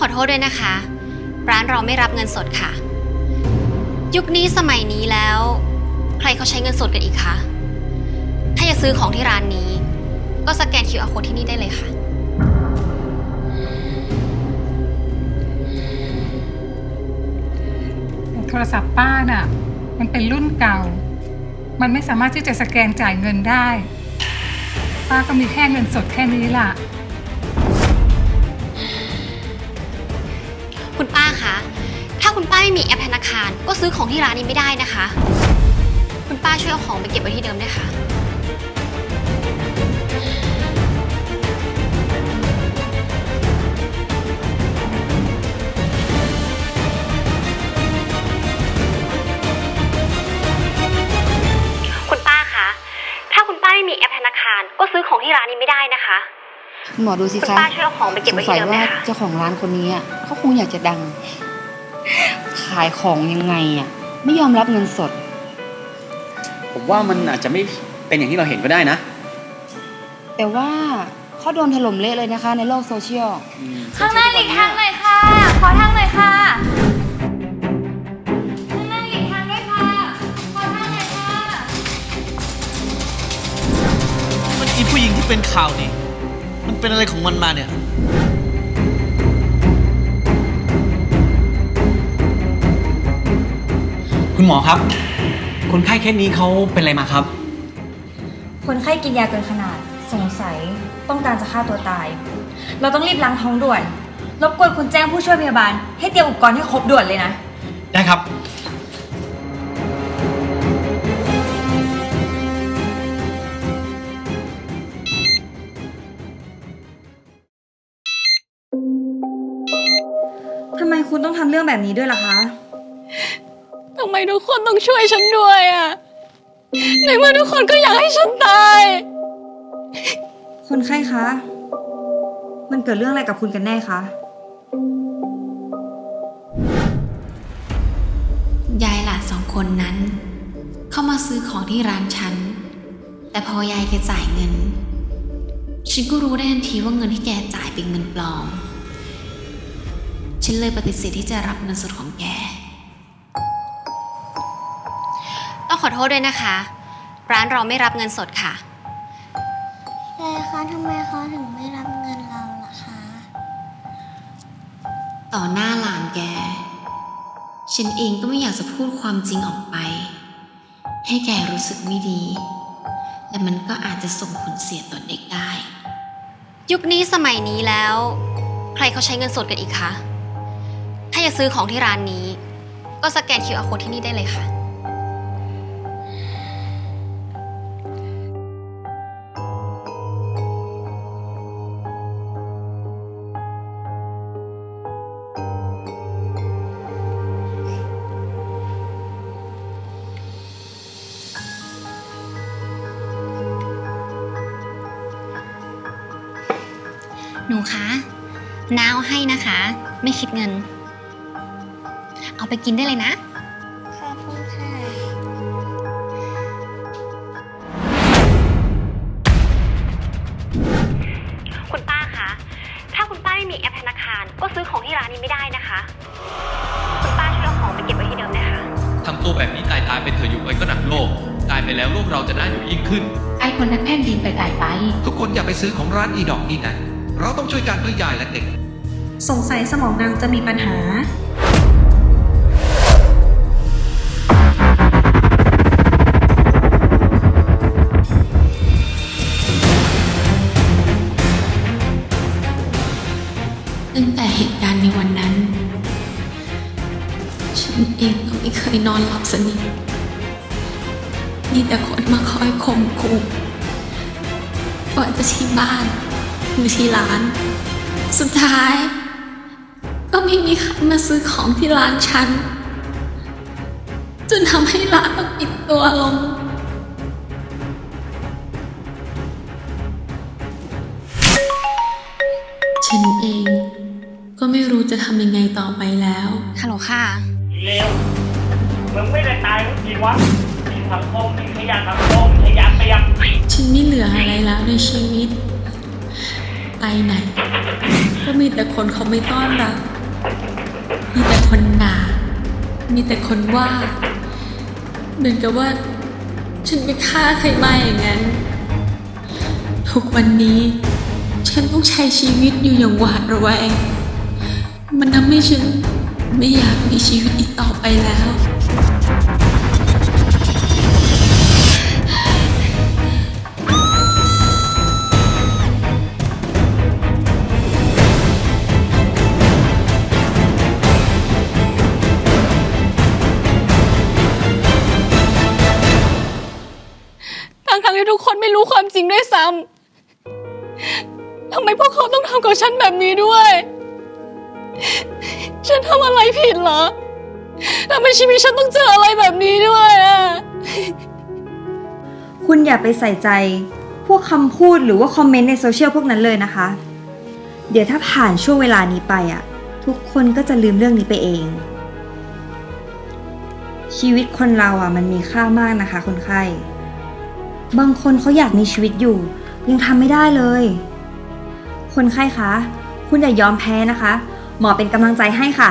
ขอโทษด้วยนะคะ ร้านเราไม่รับเงินสดค่ะ ยุคนี้สมัยนี้แล้ว ใครเขาใช้เงินสดกันอีกคะถ้าอยากซื้อของที่ร้านนี้ ก็สแกน QR code ที่นี่ได้เลยค่ะ โทรศัพท์ป้าน่ะ มันเป็นรุ่นเก่า มันไม่สามารถที่จะสแกนจ่ายเงินได้ ป้าก็มีแค่เงินสดแค่นี้ล่ะ คุณป้าคะ ถ้าคุณป้าไม่มีแอปธนาคาร ก็ซื้อของที่ร้านนี้ไม่ได้นะคะ คุณป้าช่วยเอาของไปเก็บไว้ที่เดิมด้วยค่ะ คุณป้าคะ ถ้าคุณป้าไม่มีแอปธนาคาร ก็ซื้อของที่ร้านนี้ไม่ได้นะคะ หมอดูสิคุณคะป้าช่วยเอาของไปเก็บไว้สงสัที่ยเดิมด้ว่าวยค่ะเจ้าของร้านคนนี้อะเขาคงอยากจะดัง ขายของยังไงอะ ไม่ยอมรับเงินสด ผมว่ามันอาจจะไม่เป็นอย่างที่เราเห็นก็ได้นะแต่ว่าเขาโดนถล่มเละเลยนะคะ ในโลกโซเชียล อืมข้างหน้าหลีกทางหน่อยค่ะ ขอทางหน่อยค่ะ ข้างหน้าหลีกทางด้วยค่ะ ขอทางหน่อยค่ะ มันอีผู้หญิงที่เป็นข่าวนี่มัน เป็นอะไรของมันมาเนี่ย คุณหมอครับ คนไข้เคสนี้เขาเป็นอะไรมาครับ คนไข้กินยาเกินขนาด สงสัยต้องการจะฆ่าตัวตาย เราต้องรีบล้างท้องด่วน รบกวนคุณแจ้งผู้ช่วยพยาบาล ให้เตรียมอุปกรณ์ให้ครบด่วนเลยนะ ได้ครับ คุณต้องทำเรื่องแบบนี้ด้วยล่ะคะ ทำไมทุกคนต้องช่วยฉันด้วยอะในเมื่อทุกคนก็อยากให้ฉันตาย คนไข้คะ มันเกิดเรื่องอะไรกับคุณกันแน่คะ ยายหลานสองคนนั้น เข้ามาซื้อของที่ร้านฉัน แต่พอยายแกจ่ายเงิน ฉันก็รู้ได้ทันทีว่าเงินที่แกจ่ายเป็นเงินปลอม ฉันเลยปฏิเสธที่จะรับเงินสดของแก ต้องขอโทษด้วยนะคะ ร้านเราไม่รับเงินสดค่ะ ยายคะทำไมเขาถึงไม่รับเงินเราล่ะคะ ต่อหน้าหลานแก ฉันเองก็ไม่อยากจะพูดความจริงออกไป ให้แกรู้สึกไม่ดี และมันก็อาจจะส่งผลเสียต่อเด็กได้ ยุคนี้สมัยนี้แล้ว ใครเขาใช้เงินสดกันอีกคะถ้าอยากซื้อของที่ร้านนี้ ก็สแกน QR code ที่นี่ได้เลยค่ะ หนูคะน้าเอาให้นะคะ ไม่คิดเงิน ไปกินได้เลยนะ ขอบคุณค่ะ คุณป้าคะ ถ้าคุณป้าไม่มีแอปธนาคาร ก็ซื้อของที่ร้านนี้ไม่ได้นะคะ คุณป้าช่วยเอาของไปเก็บไว้ที่เดิมนะคะ ทำตัวแบบนี้ตายตายๆไปเถอะอยู่ไปก็หนักโลก ตายไปแล้วโลกเราจะน่าอยู่ยิ่งขึ้น ไอ้คนนั้นแผ่นดินไปตายไป ทุกคนอย่าไปซื้อของร้านอีดอกนี่นะ เราต้องช่วยกันเพื่อยายและเด็ก สงสัยสมองนางจะมีปัญหา ไม่เคยนอนหลับสนิท มีแต่คนมาคอยข่มขู่ว่าจะที่บ้านหรือที่ร้าน สุดท้าย ก็ไม่มีใครมาซื้อของที่ร้านฉัน จนทำให้ร้านต้องปิดตัวลงฉันเองก็ไม่รู้จะทำยังไงต่อไปแล้ว ฮัลโหลค่ะ เร็ว มึงไม่ได้ตายทุกทีวะมีสังคมมีขยะสังคมขยะเปียกฉันไม่เหลืออะไรแล้วในชีวิต ไปไหน ก็มีแต่คนเขาไม่ต้อนรับ มีแต่คนด่า มีแต่คนว่า เหมือนกับว่า ฉันไปฆ่าใครมาอย่างนั้น ทุกวันนี้ ฉันต้องใช้ชีวิตอยู่อย่างหวาดระแวง มันทำให้ฉันไม่อยากมีชีวิตอีกต่อไปแล้ว ริงด้วยซ้ำทำไมพวกเขาต้องทำกับฉันแบบนี้ด้วย ฉันทำอะไรผิดเหรอทำไมชีวิตฉันต้องเจออะไรแบบนี้ด้วยอะ คุณอย่าไปใส่ใจ พวกคำพูดหรือว่าคอมเมนต์ในโซเชียลพวกนั้นเลยนะคะ เดี๋ยวถ้าผ่านช่วงเวลานี้ไปอะ ทุกคนก็จะลืมเรื่องนี้ไปเอง ชีวิตคนเราอะมันมีค่ามากนะคะคนไข้ บางคนเขาอยากมีชีวิตอยู่ ยังทำไม่ได้เลย คนไข้คะ คุณอย่ายอมแพ้นะคะ หมอเป็นกำลังใจให้ค่ะ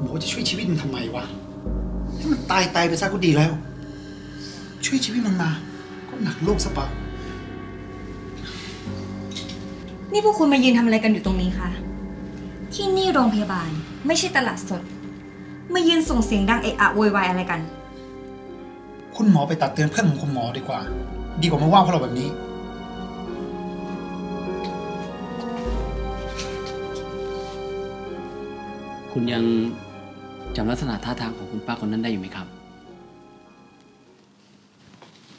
หมอจะช่วยชีวิตมันทำไมวะให้มันตายตายไปซะก็ดีแล้ว ช่วยชีวิตมันมา ก็หนักโลกซะเปล่า นี่พวกคุณมายืนทำอะไรกันอยู่ตรงนี้คะที่นี่โรงพยาบาลไม่ใช่ตลาดสด มายืนส่งเสียงดังเอะอะโวยวายอะไรกัน คุณหมอไปตัดเตือนเพื่อนของคุณหมอดีกว่า ดีกว่ามาว่าพวกเราแบบนี้ คุณยังจำลักษณะท่าทางของคุณป้าคนนั้นได้อยู่ไหมครับ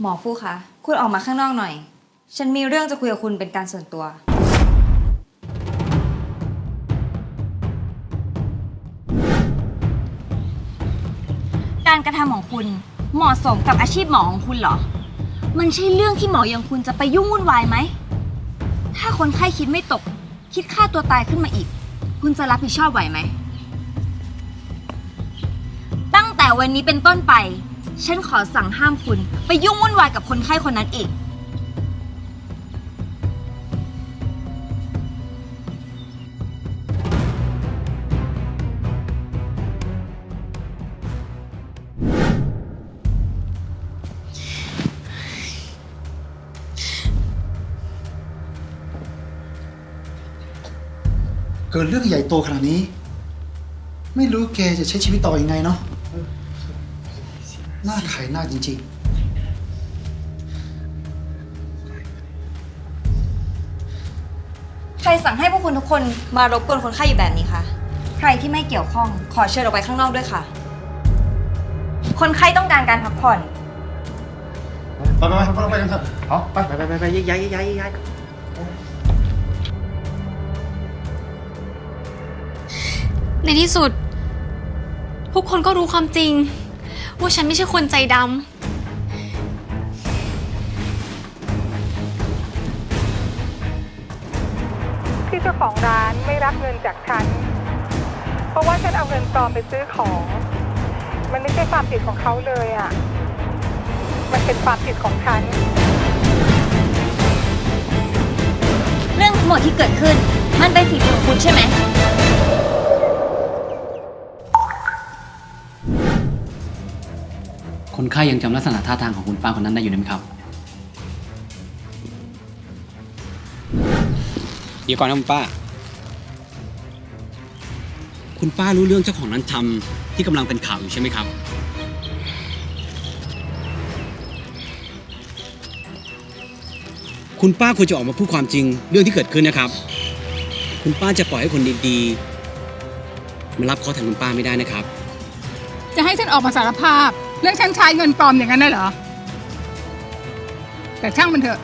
หมอฟูคะคุณออกมาข้างนอกหน่อย ฉันมีเรื่องจะคุยกับคุณเป็นการส่วนตัว การกระทำของคุณเหมาะสมกับอาชีพหมอของคุณเหรอ มันใช่เรื่องที่หมออย่างคุณจะไปยุ่งวุ่นวายไหม ถ้าคนไข้คิดไม่ตก คิดฆ่าตัวตายขึ้นมาอีก คุณจะรับผิดชอบไหวไหม ตั้งแต่วันนี้เป็นต้นไป ฉันขอสั่งห้ามคุณไปยุ่งวุ่นวายกับคนไข้คนนั้นอีก กิดเรื่องใหญ่โตขนาดนี้ ไม่รู้แกจะใช้ชีวิตต่ออยังไงเนาะหน้าขายหน้าจริง ใครสั่งให้พวกคุณทุกคนมารบกวนคนไข้อยู่แบบนี้คะ ใครที่ไม่เกี่ยวข้องขอเชิญออกไปข้างนอกด้วยค่ะ คนไข้ต้องการการพักผ่อน ๆ ไปไปไปพวกเราไปกันเถอะเอาไปไปไปไปไในที่สุด ทุกคนก็รู้ความจริง ว่าฉันไม่ใช่คนใจดำที่เจ้าของร้านไม่รับเงินจากฉัน เพราะว่าฉันเอาเงินปลอมไปซื้อของ มันไม่ใช่ความผิดของเขาเลยอะ่ะ มันเป็นความผิดของฉัน เรื่องทั้งหมดที่เกิดขึ้น มันเป็นผิดของคุณใช่ไหม คนไข้ยังจำลักษณะท่าทางของคุณป้าคนนั้นได้อยู่ไหมครับ เดี๋ยวก่อนนะคุณป้า คุณป้ารู้เรื่องเจ้าของร้านทำที่กำลังเป็นข่าวอยู่ใช่ไหมครับ คุณป้าควรจะออกมาพูดความจริงเรื่องที่เกิดขึ้นนะครับ คุณป้าจะปล่อยให้คนดีๆมารับเคราะห์แทนคุณป้าไม่ได้นะครับ จะให้ฉันออกมาสารภาพ เรื่องฉันใช้เงินปลอมอย่างนั้นได้เหรอ แต่ช่างมันเถอะ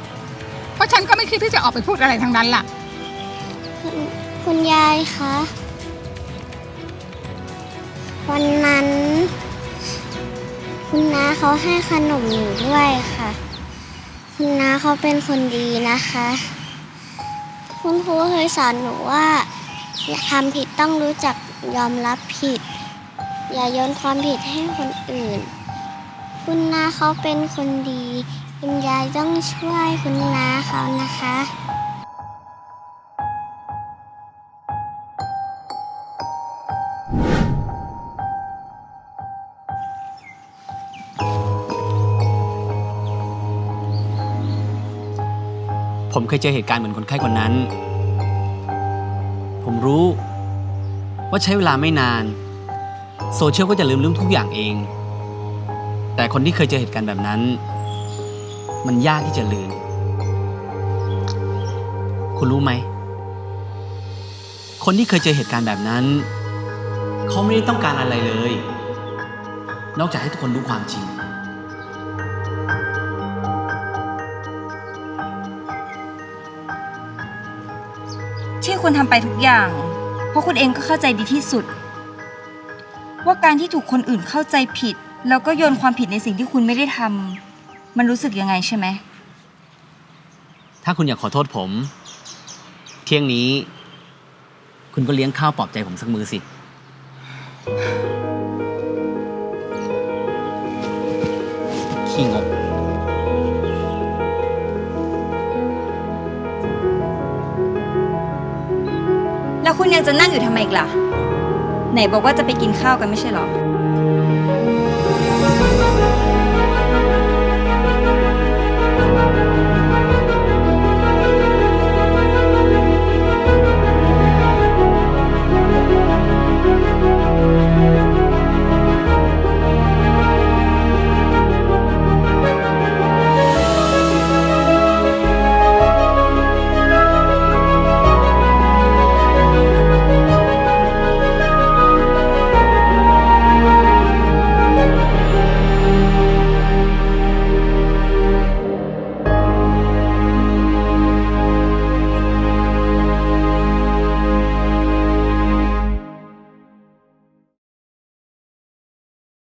เพราะฉันก็ไม่คิดที่จะออกไปพูดอะไรทางนั้นล่ะ คุณคุณยายคะวันนั้น คุณน้าเขาให้ขนมหนูด้วยค่ะ คุณน้าเขาเป็นคนดีนะคะ คุณครูเคยสอนหนูว่า อย่าทำผิดต้องรู้จักยอมรับผิด อย่าโยนความผิดให้คนอื่น คุณนาเขาเป็นคนดี คุณยายต้องช่วยคุณนาเขานะคะผมเคยเจอเหตุการณ์เหมือนคนไข้คนนั้น ผมรู้ว่าใช้เวลาไม่นาน โซเชียลก็จะลืมลืมทุกอย่างเอง แต่คนที่เคยเจอเหตุการณ์แบบนั้น มันยากที่จะลืม คุณรู้ไหม คนที่เคยเจอเหตุการณ์แบบนั้น เขาไม่ได้ต้องการอะไรเลย นอกจากให้ทุกคนรู้ความจริง ที่คุณทำไปทุกอย่าง เพราะคุณเองก็เข้าใจดีที่สุด ว่าการที่ถูกคนอื่นเข้าใจผิด แล้วก็โยนความผิดในสิ่งที่คุณไม่ได้ทำมันรู้สึกยังไงใช่ไหม ถ้าคุณอยากขอโทษผม เที่ยงนี้ คุณก็เลี้ยงข้าวปลอบใจผมสักมือสิ ขี้งก แล้วคุณยังจะนั่งอยู่ทำไมอีกล่ะ ไหนบอกว่าจะไปกินข้าวกันไม่ใช่เหรอ